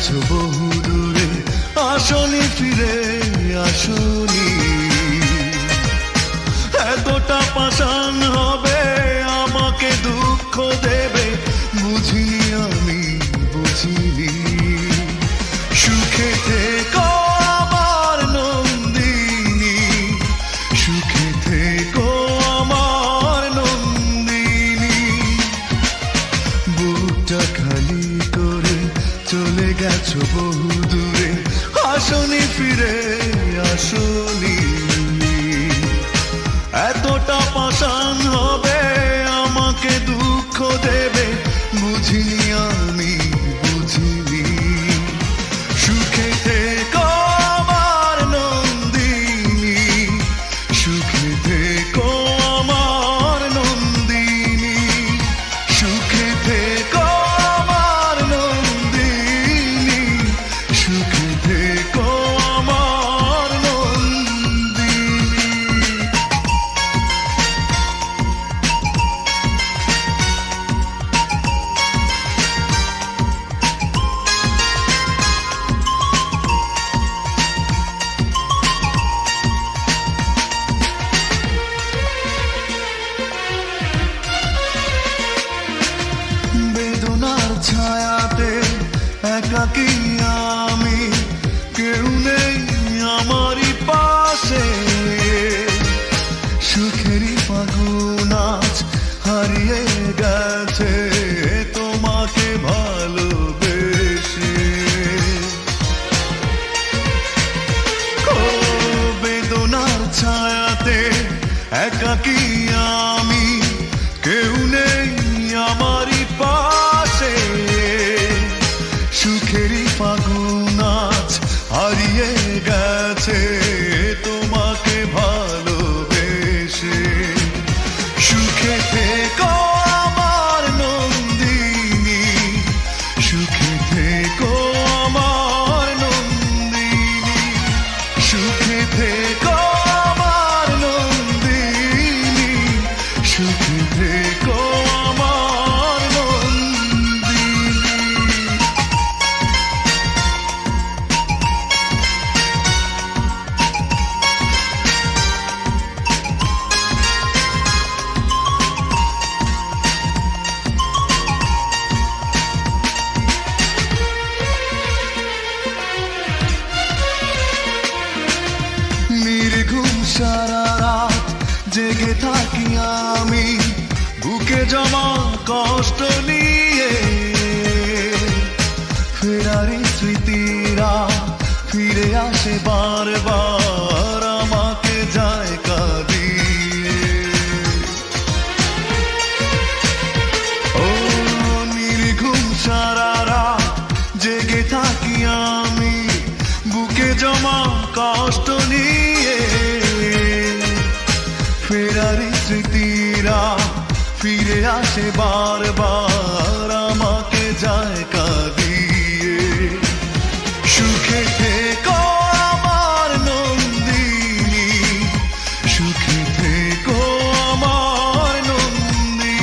গেছো বহু দূরে আসনি ফিরে আসনি। এতটা পাশান হবে আমাকে দুঃখ দে গেছো বহু দূরে আসনি ফিরে আসনি। এতটা পাষাণ হবে আজ হারিয়ে গেছে তোমাকে ভালোবেসে। বেদনার ছায়াতে একাকি থাকি আমি, বুকে জমা কষ্ট নিয়ে। ফেরারি স্মৃতিরা ফিরে আসে বারবার আমাকে যায় কাঁদিয়ে ও নির্ঘুম সারা রাত জেগে থাকি আমি, বুকে জমা কষ্ট নিয়ে। ফেরারি স্মৃতিরা ফিরে আসে বারবার, আমাকে যায় কাঁদিয়ে। সুখে থেকো আমার নন্দিনী, সুখে থেকো আমার নন্দিনী,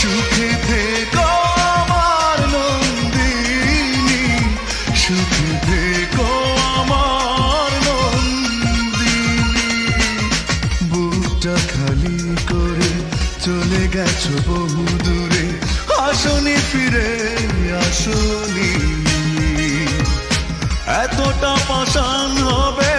সুখে থেকো আমার নন্দিনী, সুখে চলে গেছ বহু দূরে। আসনি ফিরে আসনি। এতটা পাষাণ হবে